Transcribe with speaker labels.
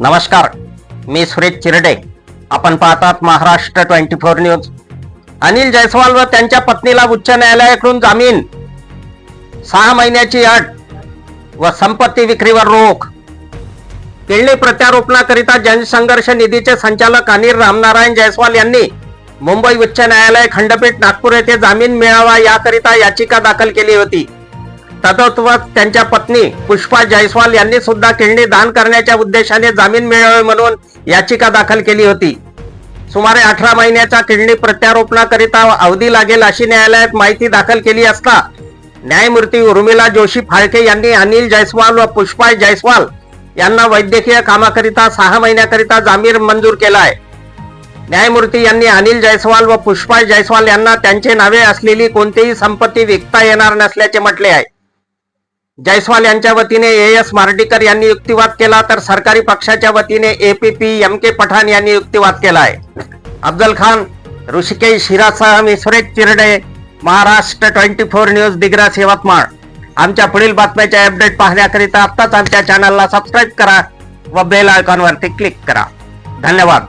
Speaker 1: नमस्कार मी सुरेश चिरडे. आपण पाहतात Maharashtra twenty four news. Anil Jaiswal व त्यांच्या पत्नीला उच्च न्यायालयाकडून जामीन. सहा महिन्याची अट व संपत्ती विक्रीवर रोख. केळणी प्रत्यारोपणाकरिता जनसंघर्ष निधीचे संचालक अनिल रामनारायण जयस्वाल यांनी मुंबई उच्च न्यायालय खंडपीठ नागपूर येथे जामीन मिळावा याकरिता याचिका दाखल केली होती. तदत्वच त्यांच्या पत्नी पुष्पा जयस्वाल यांनी सुद्धा किडनी दान करण्याच्या उद्देशाने जामीन मिळावे म्हणून याचिका दाखल केली होती. सुमारे अठरा महिन्याच्या किडनी प्रत्यारोपणाकरिता अवधी लागेल अशी न्यायालयात माहिती दाखल केली असता न्यायमूर्ती उर्मिला जोशी फाळके यांनी अनिल जयस्वाल व पुष्पा जयस्वाल यांना वैद्यकीय कामाकरिता सहा महिन्याकरिता जामीन मंजूर केला आहे न्यायमूर्ती यांनी अनिल जयस्वाल व पुष्पा जयस्वाल यांना त्यांचे नावे असलेली कोणतीही संपत्ती विकता येणार नसल्याचे म्हटले आहे. जयस्वाल यांच्या वतीने ए एस मार्डीकर यांनी युक्तिवाद केला तर सरकारी पक्षाच्या वतीने एपीपी एम के पठाण यांनी युक्तिवाद केला आहे अफजल खान ऋषिकेश हिरासह मी Suresh Chirade Maharashtra twenty four news Digras Yavatmal आमच्या पुढील बातम्याचे अपडेट पाहण्याकरिता आत्ताच आमच्या चॅनलला सबस्क्राईब करा व बेल आयकॉनवरती क्लिक करा. धन्यवाद.